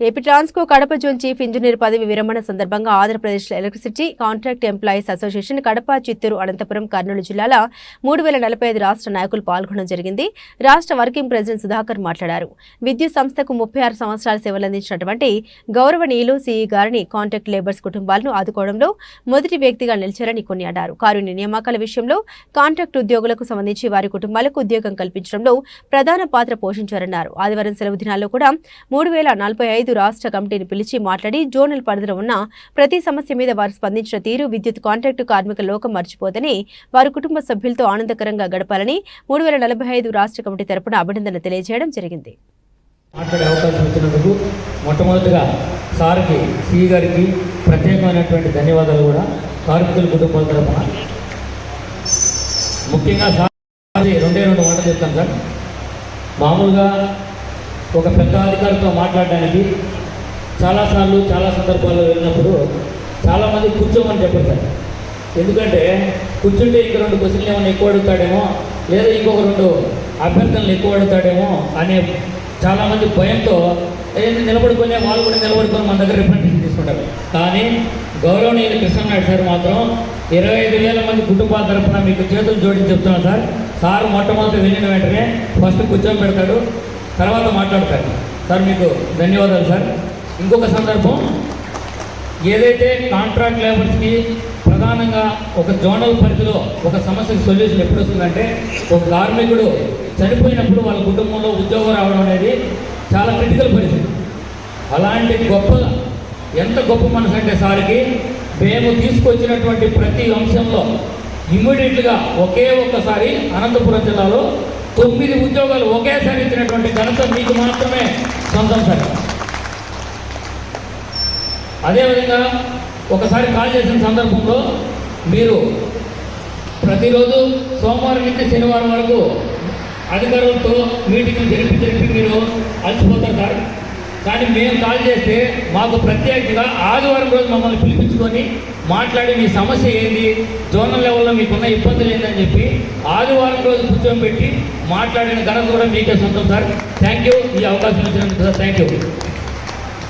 AP Transco Kadapa zone chief engineer పదవి విరమణ సందర్భంగా Andhra Pradesh electricity contract employees association Kadapa Chittoor Anantapur Kurnool జిల్లాల మూడు వేల నలభై ఐదు రాష్ట్ర నాయకులు పాల్గొనడం జరిగింది. రాష్ట్ర వర్కింగ్ ప్రెసిడెంట్ సుధాకర్ మాట్లాడారు. విద్యుత్ సంస్థకు ముప్పై ఆరు సంవత్సరాల సేవలందించినటువంటి గౌరవనీయులు సిఈ గారిని కాంట్రాక్ట్ లేబర్స్ కుటుంబాలను ఆదుకోవడంలో మొదటి వ్యక్తిగా నిలిచారని కొనియాడారు. కారుణ్య నియామకాల విషయంలో కాంట్రాక్ట్ ఉద్యోగులకు సంబంధించి వారి కుటుంబాలకు ఉద్యోగం కల్పించడంలో ప్రధాన పాత్ర పోషించారన్నారు. ఆదివారం సెలవు దినాల్లో కూడా మూడు వేల నలభై ఐదు రాష్ట్ర కమిటీని పిలిచి మాట్లాడి జోనల్ పరిధిలో ఉన్న ప్రతి సమస్య మీద వారు స్పందించిన తీరు విద్యుత్ కాంట్రాక్టు కార్మిక లోకం మర్చిపోదని వారి కుటుంబ సభ్యులతో ఆనందకరంగా గడపాలని మూడు వేల నలభై ఐదు రాష్ట్ర కమిటీ తరపున అభినందన తెలియజేయడం జరిగింది. మాట్లాడే అవకాశం ఇచ్చినందుకు మొట్టమొదటిగా సార్కి సి గారికి ప్రత్యేకమైనటువంటి ధన్యవాదాలు కూడా కార్మికుల కుటుంబాల తరఫున ముఖ్యంగా సార్ రెండే రెండు మాటలు చెప్తాను సార్. మామూలుగా ఒక పెద్ద అధికారితో మాట్లాడడానికి చాలాసార్లు చాలా సందర్భాల్లో వెళ్ళినప్పుడు చాలామంది కూర్చోమని చెప్పారు సార్. ఎందుకంటే కూర్చుంటే ఇంక రెండు క్వశ్చన్లు ఏమైనా ఎక్కువ అడుగుతాడేమో లేదా ఇంకొక రెండు అభ్యర్థనలు ఎక్కువ అడుగుతాడేమో అనే చాలామంది భయంతో ఏంటి నిలబడుకునే వాళ్ళు కూడా నిలబడుకొని మన దగ్గర రిప్రజెంటేషన్ తీసుకుంటారు. కానీ గౌరవనీయులు కృష్ణనాయుడు సార్ మాత్రం ఇరవై ఐదు వేల మంది కుటుంబాల తరఫున మీకు చేతులు జోడించి చెప్తున్నాను సార్. సార్ మొట్టమొదటి వెళ్ళిన వెంటనే ఫస్ట్ కూర్చొని పెడతాడు తర్వాత మాట్లాడతాను. సార్ మీకు ధన్యవాదాలు సార్. ఇంకొక సందర్భం ఏదైతే కాంట్రాక్ట్ లేబర్స్కి ప్రధానంగా ఒక జోనల్ పరిధిలో ఒక సమస్యకు సొల్యూషన్ ఎప్పుడు వస్తుందంటే ఒక కార్మికుడు చనిపోయినప్పుడు వాళ్ళ కుటుంబంలో ఉద్యోగం రావడం అనేది చాలా క్రిటికల్ పరిస్థితి. అలాంటి గొప్ప ఎంత గొప్ప మనసు అంటే సార్కి మేము తీసుకొచ్చినటువంటి ప్రతి అంశంలో ఇమ్మీడియట్గా ఒకే ఒక్కసారి అనంతపురం జిల్లాలో తొమ్మిది ఉద్యోగాలు ఒకేసారి ఇచ్చినటువంటి ఘనత మీకు మాత్రమే సొంతం సార్. అదేవిధంగా ఒకసారి కాల్ చేసిన సందర్భంలో మీరు ప్రతిరోజు సోమవారం నుంచి శనివారం వరకు అధికారులతో మీటింగ్లు జరిపి జరిపి మీరు అలసిపోతారు సార్. కానీ మేము కాల్ చేస్తే మాకు ప్రత్యేకంగా ఆదివారం రోజు మమ్మల్ని పిలిపించుకొని మాట్లాడి మీ సమస్య ఏంది జోనల్ లెవెల్లో మీకున్న ఇబ్బందులు ఏందని చెప్పి ఆదివారం రోజు కూర్చొని పెట్టి మాట్లాడిన ఘనత కూడా మీకే సొంతం సార్. థ్యాంక్ యూ ఈ అవకాశం ఇచ్చినందుకు సార్ థ్యాంక్ యూ